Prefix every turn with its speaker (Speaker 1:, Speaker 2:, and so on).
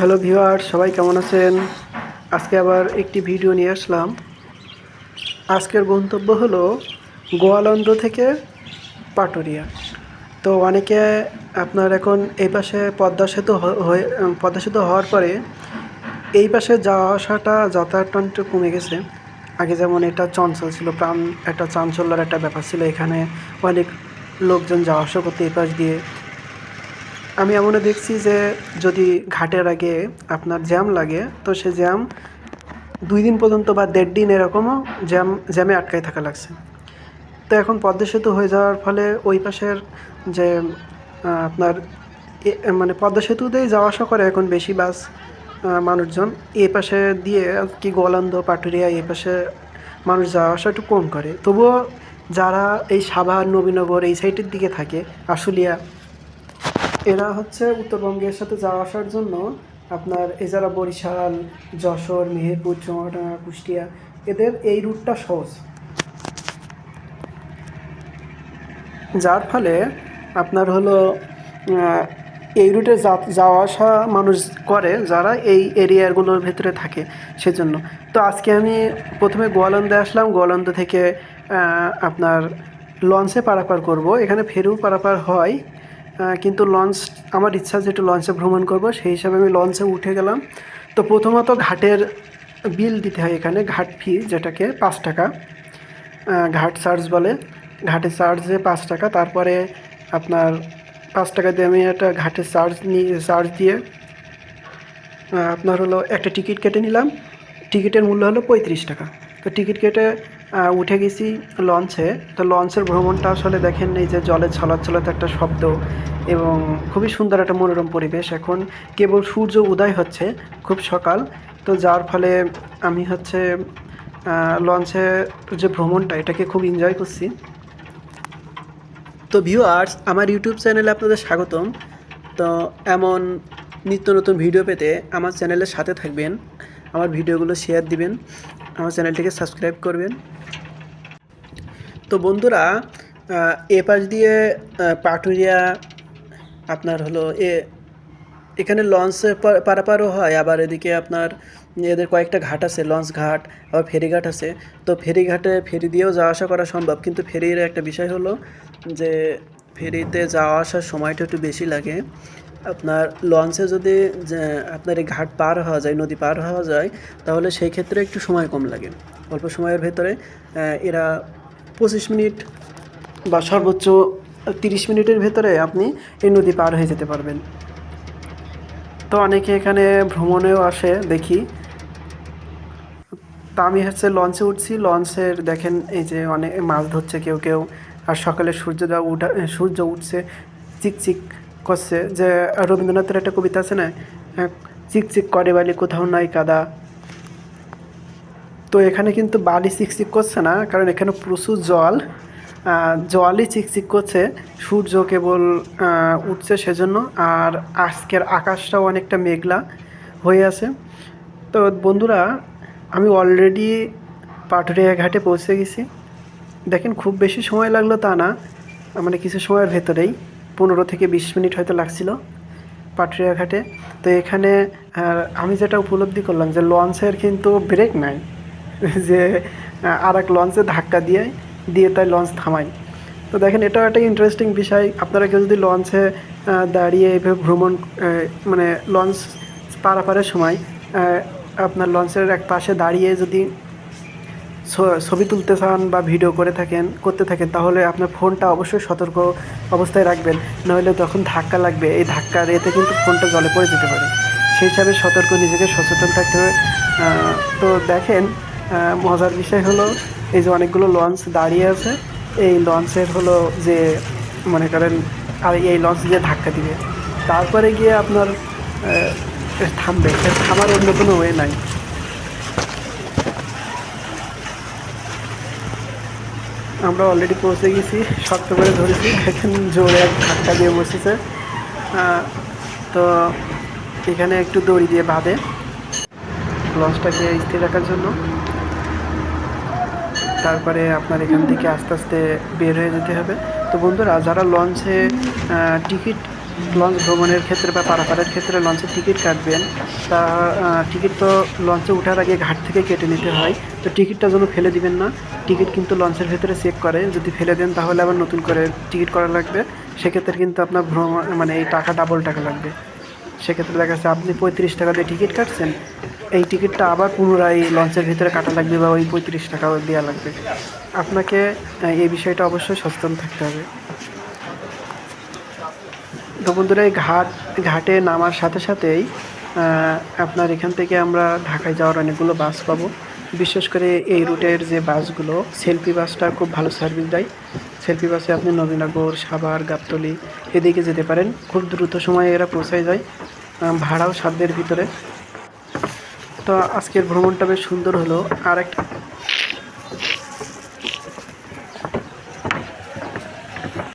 Speaker 1: Hello viewer, সবাই কেমন আছেন? আজকে আবার একটি ভিডিও নিয়ে আসলাম। আজকের গন্তব্য হলো গোয়ালন্দ থেকে পাটুরিয়া। তো অনেকে আপনার এখন এই পাশে পদ্মা সেতু হয়ে, পদ্মা সেতু হওয়ার পরে এই পাশে যাওয়া আসাটা যাতায়াতটা কমে গেছে। আগে যেমন এটা চঞ্চল ছিল, প্রাণ, একটা চাঞ্চল্যের একটা ব্যাপার ছিল। এখানে অনেক লোকজন যাওয়া আসা করতে এই পাশ দিয়ে। আমি এমনও দেখছি যে যদি ঘাটের আগে আপনার জ্যাম লাগে, তো সে জ্যাম দুই দিন পর্যন্ত বা দেড় দিন এরকমও জ্যাম, জ্যামে আটকায় থাকা লাগছে। তো এখন পদ্মা সেতু হয়ে যাওয়ার ফলে ওই পাশের যে আপনার এ- মানে পদ্মা সেতুতেই যাওয়া আসা করে এখন বেশি বাস মানুষজন। এই পাশে দিয়ে কি গোয়ালন্দ, পাটুরিয়া এই পাশে মানুষ যাওয়া আসা একটু কম করে। তবুও যারা এই সাভার, নবীনগর এই সাইডের দিকে থাকে, আশুলিয়া এরা হচ্ছে উত্তরবঙ্গের সাথে যাওয়া আসার জন্য আপনার যারা বরিশাল, যশোর, মেহেরপুর, চুয়াডাঙ্গা, কুষ্টিয়া, এদের এই রুটটা সহজ। যার ফলে আপনার হলো এই রুটে যাওয়া আসা মানুষ করে যারা এই এরিয়াগুলোর ভেতরে থাকে সেজন্য। তো আজকে আমি প্রথমে গোয়ালন্দে আসলাম। গোয়ালন্দ থেকে আপনার লঞ্চে পারাপার করব। এখানে ফেরিও পারাপার হয় কিন্তু লঞ্চ আমার ইচ্ছা যে একটু লঞ্চে ভ্রমণ করব, সেই হিসাবে আমি লঞ্চে উঠে গেলাম। তো প্রথমত ঘাটের বিল দিতে হয় এখানে, ঘাট ফি যেটাকে পাঁচ টাকা। ঘাট চার্জ বলে। ঘাটের চার্জে পাঁচ টাকা, তারপরে আপনার পাঁচ টাকা দিয়ে আমি একটা ঘাটের চার্জ নিয়ে চার্জ দিয়ে আপনার হলো একটা টিকিট কেটে নিলাম। টিকিটের মূল্য হলো পঁয়ত্রিশ টাকা। তো টিকিট কেটে উঠে গেছি লঞ্চে। তো লঞ্চের ভ্রমণটা আসলে দেখেন এই যে জলের ছলাচলতে একটা শব্দ এবং খুবই সুন্দর একটা মনোরম পরিবেশ। এখন কেবল সূর্য উদয় হচ্ছে, খুব সকাল। তো যার ফলে আমি হচ্ছে লঞ্চে যে ভ্রমণটা, এটাকে খুব এনজয় করছি। তো ভিউয়ার্স আমার ইউটিউব চ্যানেলে আপনাদের স্বাগতম। তো এমন নিত্য নতুন ভিডিও পেতে আমার চ্যানেলের সাথে থাকবেন, আমার ভিডিওগুলো শেয়ার দিবেন। আমার চ্যানেলটিকে সাবস্ক্রাইব করবেন। তো বন্ধুরা এ পাশ দিয়ে পাটুরিয়া, আপনার হলো এ, এখানে লঞ্চে পারাপারও হয়, আবার এদিকে আপনার এদের কয়েকটা ঘাট আছে, লঞ্চ ঘাট, আবার ফেরিঘাট আছে। তো ফেরিঘাটে ফেরি দিয়েও যাওয়া আসা করা সম্ভব, কিন্তু ফেরির একটা বিষয় হলো যে, ফেরিতে যাওয়া আসার সময়টা একটু বেশি লাগে। আপনার লঞ্চে যদি আপনার এই ঘাট পার হওয়া যায়, নদী পার হওয়া যায়, তাহলে সেই ক্ষেত্রে একটু সময় কম লাগে। অল্প সময়ের ভেতরে এরা পঁচিশ মিনিট বা সর্বোচ্চ তিরিশ মিনিটের ভেতরে আপনি এই নদী পার হয়ে যেতে পারবেন। তো অনেকে এখানে ভ্রমণেও আসে, দেখি। তা আমি হচ্ছে লঞ্চে উঠছি, লঞ্চের দেখেন এই যে অনেক মাছ ধরছে কেউ কেউ, আর সকালে সূর্য উঠা, সূর্য উঠছে, চিকচিক করছে যে রবীন্দ্রনাথের একটা কবিতা আছে না চিকচিক করে বালি কোথাও নাই কাদা। তো এখানে কিন্তু বালি চিকচিক করছে না, কারণ এখানে প্রচুর জল জলই চিকচিক করছে, সূর্য কেবল উঠছে সেজন্য, আর আজকের আকাশটাও অনেকটা মেঘলা হয়ে আছে। তো বন্ধুরা, আমি অলরেডি পাটুরিয়া ঘাটে পৌঁছে গেছি। দেখেন, খুব বেশি সময় লাগল তা না মানে কিছু সময়ের ভেতরেই। পনেরো থেকে বিশ মিনিট হয়তো লাগছিল পাটুরিয়া ঘাটে। তো এখানে আমি যেটা উপলব্ধি করলাম যে লঞ্চের কিন্তু ব্রেক নাই। যে আর এক লঞ্চে ধাক্কা দিয়ে দিয়ে তাই লঞ্চ থামাই। তো দেখেন, এটাও একটা ইন্টারেস্টিং বিষয়। আপনারা কেউ যদি লঞ্চে দাঁড়িয়ে এভাবে ভ্রমণ মানে লঞ্চ পারাপারের সময় আপনার লঞ্চের এক পাশে দাঁড়িয়ে যদি ছবি তুলতে চান বা ভিডিও করে থাকেন, করতে থাকেন, তাহলে আপনার ফোনটা অবশ্যই সতর্ক অবস্থায় রাখবেন। নইলে তখন ধাক্কা লাগবে, এই ধাক্কার এতে কিন্তু ফোনটা জলে পড়ে যেতে পারে। সেই হিসাবে সতর্ক, নিজেকে সচেতন থাকতে হবে। তো দেখেন মজার বিষয় হলো, এই যে অনেকগুলো লঞ্চ দাঁড়িয়ে আছে, এই লঞ্চের হলো যে, মনে করেন, আর এই লঞ্চ গিয়ে ধাক্কা দিবে। তারপরে গিয়ে আপনার থামবে। থামার অন্য কোনো ওয়ে নাই। আমরা অলরেডি পৌঁছে গেছি, শক্ত করে ধরেছি। দেখেন জোরে এক ধাক্কা দিয়ে বসেছে। তো এখানে একটু দড়ি দিয়ে বাঁধে লঞ্চটাকে স্থির রাখার জন্য। তারপরে আপনার এখান থেকে আস্তে আস্তে বের হয়ে যেতে হবে। তো বন্ধুরা, যারা লঞ্চে টিকিট লঞ্চ ভ্রমণের ক্ষেত্রে বা পারাপারের ক্ষেত্রে লঞ্চের টিকিট কাটবেন। তা টিকিট তো লঞ্চে ওঠার আগে ঘাট থেকে কেটে নিতে হয়। তো টিকিটটা যেন ফেলে দিবেন না, টিকিট কিন্তু লঞ্চের ভেতরে চেক করে। যদি ফেলে দেন তাহলে আবার নতুন করে টিকিট করা লাগবে। সেক্ষেত্রে কিন্তু আপনার ভ্রমণ মানে এই টাকা ডাবল টাকা লাগবে। সেক্ষেত্রে দেখা যাচ্ছে আপনি পঁয়ত্রিশ টাকা দিয়ে টিকিট কাটছেন, এই টিকিটটা আবার পুনরায় লঞ্চের ভিতরে কাটা লাগবে বা ওই পঁয়ত্রিশ টাকা দেওয়া লাগবে। আপনাকে এই বিষয়টা অবশ্যই সচেতন থাকতে হবে। তো বন্ধুরা, এই ঘাট, ঘাটে নামার সাথে সাথেই আপনার এখান থেকে আমরা ঢাকায় যাওয়ার অনেকগুলো বাস পাবো। বিশেষ করে এই রুটের যে বাসগুলো, সেলফি বাসটা খুব ভালো সার্ভিস দেয়। সেলফি বাসে আপনি নবীনগর, সাভার, গাবতলি এদিকে যেতে পারেন। খুব দ্রুত সময়ে এরা পৌঁছায় যায় ভাড়াও সাধ্যের ভিতরে। তো আজকের ভ্রমণটা বেশ সুন্দর হলো। আর একটা